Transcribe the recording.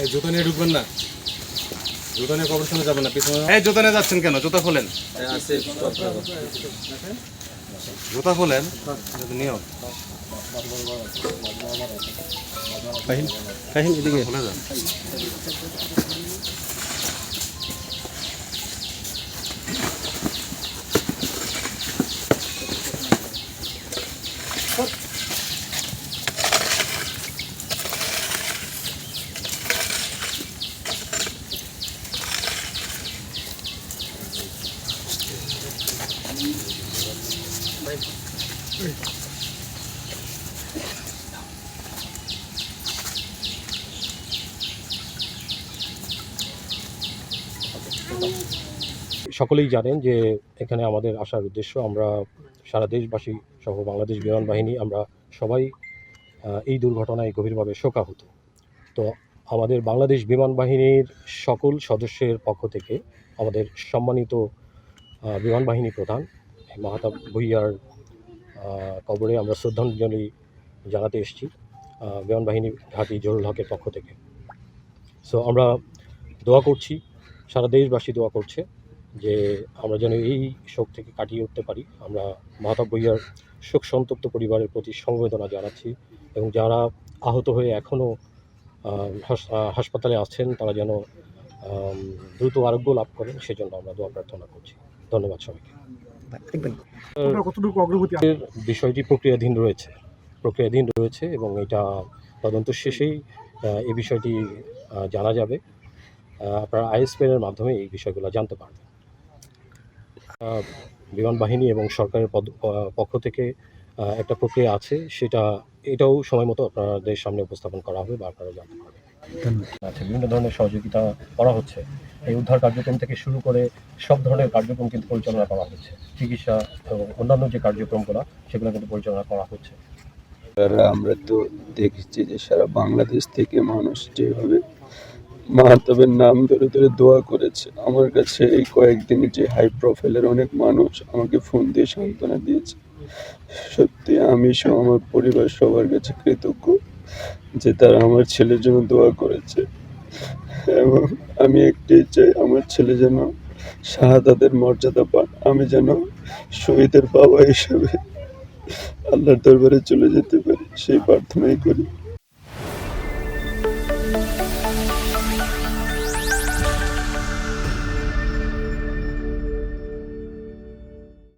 এই জুতো নিয়ে ঢুকবেন না। জুতো নিয়ে কবরস্থানে যাবেন না পিছনে এই জুতো নিয়ে যাচ্ছেন কেন? জুতো খোলেন। জুতা খোলেন নিয়ম ফাহিম ফাহিম এদিকে। খুলে যান। সকলেই জানেন যে এখানে আমাদের আসার উদ্দেশ্য আমরা সারা দেশবাসী সহ বাংলাদেশ বিমান বাহিনী, আমরা সবাই এই দুর্ঘটনায় গভীরভাবে শোকাহত। তো আমাদের বাংলাদেশ বিমান বাহিনীর সকল সদস্যের পক্ষ থেকে আমাদের সম্মানিত বিমান বাহিনী প্রধান মাহাতাব ভুইয়ার কবরে আমরা শ্রদ্ধাঞ্জলি জানাতে এসেছি বিমান বাহিনী ঘাঁটি জরুল হকের পক্ষ থেকে। সো আমরা দোয়া করছি, সারা দেশবাসী দোয়া করছে যে আমরা যেন এই শোক থেকে কাটিয়ে উঠতে পারি। আমরা মাহতাব ভুইয়ার শোক সন্তপ্ত পরিবারের প্রতি সমবেদনা জানাচ্ছি এবং যারা আহত হয়ে এখনও হাসপাতালে আছেন, তারা যেন দ্রুত আরোগ্য লাভ করেন, সেজন্য আমরা দোয়া প্রার্থনা করছি। ধন্যবাদ সবাইকে। বিষয়টি প্রক্রিয়াধীন রয়েছে প্রক্রিয়াধীন রয়েছে এবং এটা তদন্ত শেষেই এই বিষয়টি জানা যাবে। আপনারা আইএসপিএর মাধ্যমে এই বিষয়গুলো জানতে পারবেন। বিমান বাহিনী এবং সরকারের পক্ষ থেকে একটা প্রক্রিয়া আছে সেটা এটাও সময় মতো আপনাদের সামনে উপস্থাপন করা হবে বা আপনারা জানতে পারবেন। আচ্ছা বিভিন্ন ধরনের সহযোগিতা করা হচ্ছে। এই উদ্ধার কার্যক্রম থেকে শুরু করে সব ধরনের কার্যক্রম কিন্তু পরিচালনা করা হচ্ছে। চিকিৎসা এবং অন্যান্য যে কার্যক্রমগুলো, সেগুলো কিন্তু পরিচালনা করা হচ্ছে। আমরা তো দেখেছি যে সারা বাংলাদেশ থেকে মানুষ যেভাবে মাহাতাবের নাম ধরে ধরে দোয়া করেছে। আমার কাছে এই কয়েকদিনে যে হাই প্রোফাইলের অনেক মানুষ আমাকে ফোন দিয়ে সান্ত্বনা দিয়েছে। সত্যি আমি সহ আমার পরিবার সবার কাছে কৃতজ্ঞ। যে তারা আমার ছেলের জন্য দোয়া করেছে। এবং আমি একটি চাই আমার ছেলে যেন শাহাদাদের মর্যাদা পান। আমি যেন শহীদের বাবা হিসেবে আল্লাহর দরবারে চলে যেতে পারি, সেই প্রার্থনাই করি।